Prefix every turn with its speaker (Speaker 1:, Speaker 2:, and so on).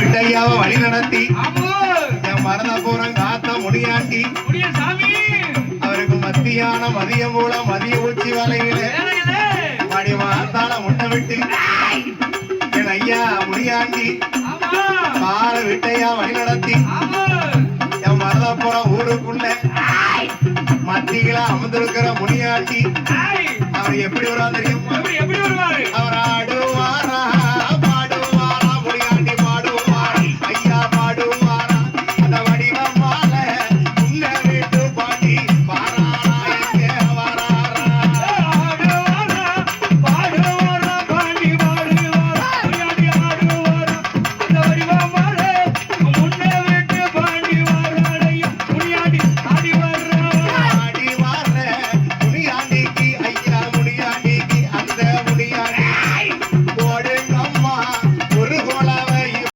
Speaker 1: விட்டையாவை வழி நடத்தி. என் மரணபுரம் காத்த
Speaker 2: முடியாட்டி
Speaker 1: அவருக்கு மத்தியான மதிய மூலம் மதிய உச்சி வலையில
Speaker 2: வேலைகளே
Speaker 1: மணி முட்டை விட்டு. என் ஐயா முடியாட்டி
Speaker 2: ஆமா.
Speaker 1: பால விட்டையா வழி நடத்தி. என் மரணபுரம் ஊருக்குள்ள மத்தியில அமர்ந்திருக்கிற
Speaker 2: முடியாட்டி
Speaker 1: அவர் எப்படி வருவா தெரியும்? அவர்